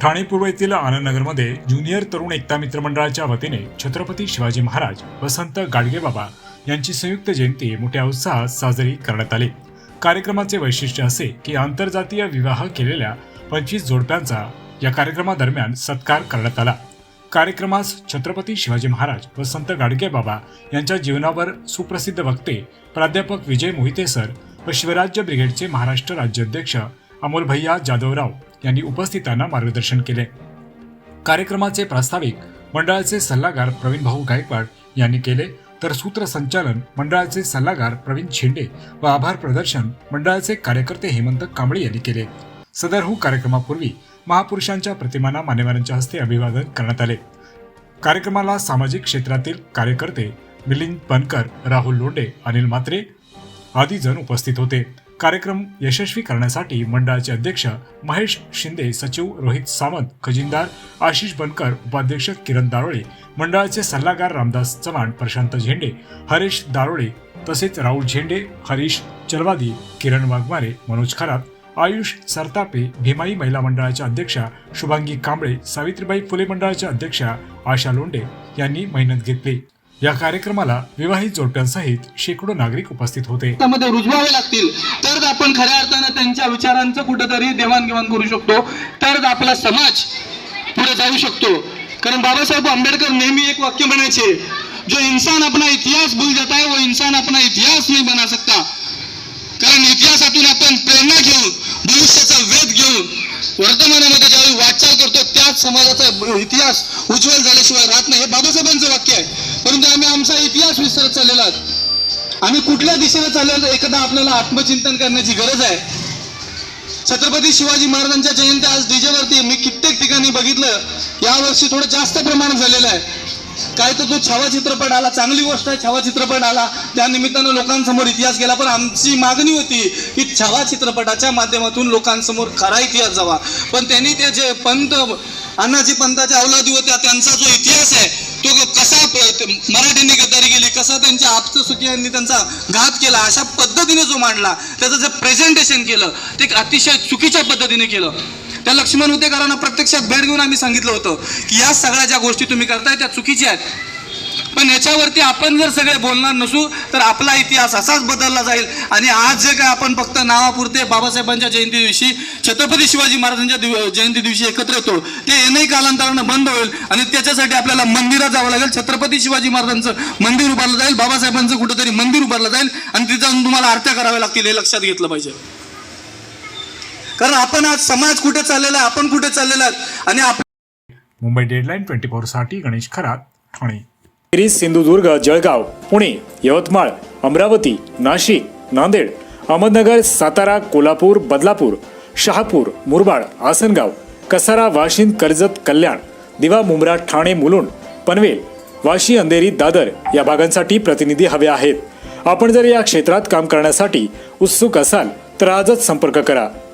ठाणे पूर्व येथील आनंदनगरमध्ये ज्युनियर तरुण एकता मित्र मंडळाच्या वतीने छत्रपती शिवाजी महाराज वसंत गाडगेबाबा यांची संयुक्त जयंती मोठ्या उत्साहात साजरी करण्यात आली. कार्यक्रमाचे वैशिष्ट्य असे की आंतरजातीय विवाह केलेल्या पंचवीस जोडप्यांचा या कार्यक्रमादरम्यान सत्कार करण्यात आला. कार्यक्रमास छत्रपती शिवाजी महाराज व संत गाडगेबाबा यांच्या जीवनावर सुप्रसिद्ध वक्ते प्राध्यापक विजय मोहिते सर व शिवराज्य ब्रिगेडचे महाराष्ट्र राज्याध्यक्ष अमोल भैया जाधवराव यांनी उपस्थितांना मार्गदर्शन केले. कार्यक्रमाचे प्रास्ताविक मंडळाचे सल्लागार प्रवीण भाऊ गायकवाड यांनी केले तर सूत्रसंचालन मंडळाचे सल्लागार प्रवीण शेंडे व आभार प्रदर्शन मंडळाचे कार्यकर्ते हेमंत कांबळे यांनी केले. सदरहू हो कार्यक्रमापूर्वी महापुरुषांच्या प्रतिमांना मान्यवरांच्या हस्ते अभिवादन करण्यात आले. कार्यक्रमाला सामाजिक क्षेत्रातील कार्यकर्ते मिलिंद बनकर राहुल लोंडे अनिल मात्रे आदी जण उपस्थित होते. कार्यक्रम यशस्वी करण्यासाठी मंडळाचे अध्यक्ष महेश शिंदे सचिव रोहित सावंत खजिनदार आशिष बनकर उपाध्यक्ष किरण दारोळे मंडळाचे सल्लागार रामदास चव्हाण प्रशांत झेंडे हरीश दारोळे तसेच राहुल झेंडे हरीश चलवादी किरण वाघमारे मनोज खरात आयुष सरतापे भीमाई महिला मंडळाच्या अध्यक्षा शुभांगी कांबळे सावित्रीबाई फुले मंडळाच्या अध्यक्षा आशा लोंडे यांनी मेहनत घेतली. या कार्यक्रमाला विवाहित जोडप्यांसहित शेकडो नागरिक उपस्थित होते. त्यामध्ये रुजवावे लागतील. तरच आपण खऱ्या अर्थानं त्यांच्या विचारांचं कुठंतरी देवाणघेवाण करू शकतो. तरच आपला समाज पुढे जाऊ शकतो. कारण बाबासाहेब आंबेडकर नेहमी एक वाक्य म्हणायचे जो इंसान अपना इतिहास भूल जाता है वो इंसान अपना इतिहास नहीं बना सकता. कारण इतिहासातून आपण प्रेरणा घेऊन भविष्याचा वेध घेऊन वर्तमानामध्ये ज्यावेळी वाटचाल करतो त्याच समाजाचा इतिहास उज्ज्वल झाल्याशिवाय राहत नाही. हे बाबासाहेबांचं वाक्य आहे. परंतु आम्ही आमचा इतिहास विसरत चाललेला आहोत. आम्ही कुठल्या दिशेने चाललेलो एकदा आपल्याला आत्मचिंतन करण्याची गरज आहे. छत्रपती शिवाजी महाराजांच्या जयंती आज डीजे वरती मी कित्येक ठिकाणी बघितलं. यावर्षी थोडं जास्त प्रमाणात झालेलं आहे. काय तर तो छावा चित्रपट आला चांगली गोष्ट आहे छावा चित्रपट आला. त्या निमित्तानं लोकांसमोर इतिहास गेला. पण आमची मागणी होती की छावा चित्रपटाच्या माध्यमातून लोकांसमोर खरा इतिहास जावा. पण त्यांनी ते जे पंत अण्णाजी पंताच्या अवलादी होत्या त्यांचा जो इतिहास आहे तो कसा मराठ्यांनी गद्दारी केली कसा त्यांच्या आपसुकीयांनी त्यांचा घात केला अशा पद्धतीने जो मांडला त्याचं जे प्रेझेंटेशन केलं ते अतिशय चुकीच्या पद्धतीने केलं. त्या लक्ष्मण हुतेकरांना प्रत्यक्षात भेट घेऊन आम्ही सांगितलं होतं की या सगळ्या ज्या गोष्टी तुम्ही करताय त्या चुकीच्या आहेत. पण याच्यावरती आपण जर सगळे बोलणार नसू तर आपला इतिहास असाच बदलला जाईल. आणि आज जे काय आपण फक्त नावापुरते बाबासाहेबांच्या जयंती दिवशी छत्रपती शिवाजी महाराजांच्या दिव- जयंती दिवशी एकत्र येतो ते येणंही कालांतरानं बंद होईल. आणि त्याच्यासाठी आपल्याला मंदिरात जावं लागेल. छत्रपती शिवाजी महाराजांचं मंदिर उभारलं जाईल. बाबासाहेबांचं कुठंतरी मंदिर उभारलं जाईल. आणि तिथं जाऊन तुम्हाला आरत्या कराव्या लागतील हे लक्षात घेतलं पाहिजे. कारण आपण आज समाज कुठे चाललेला आहे आपण कुठे चाललेला आणि आप मुंबई डेडलाईन ट्वेंटी साठी गणेश खरात ठाणे. सिंधुदुर्ग जळगाव पुणे यवतमाळ अमरावती नाशिक नांदेड अहमदनगर सातारा कोल्हापूर बदलापूर शहापूर मुरबाड आसनगाव कसारा वाशिंद कर्जत कल्याण दिवा मुंब्रा ठाणे मुलुंड पनवेल वाशी अंधेरी दादर या भागांसाठी प्रतिनिधी हवे आहेत. आपण जर या क्षेत्रात काम करण्यासाठी उत्सुक असाल तर आजच संपर्क करा.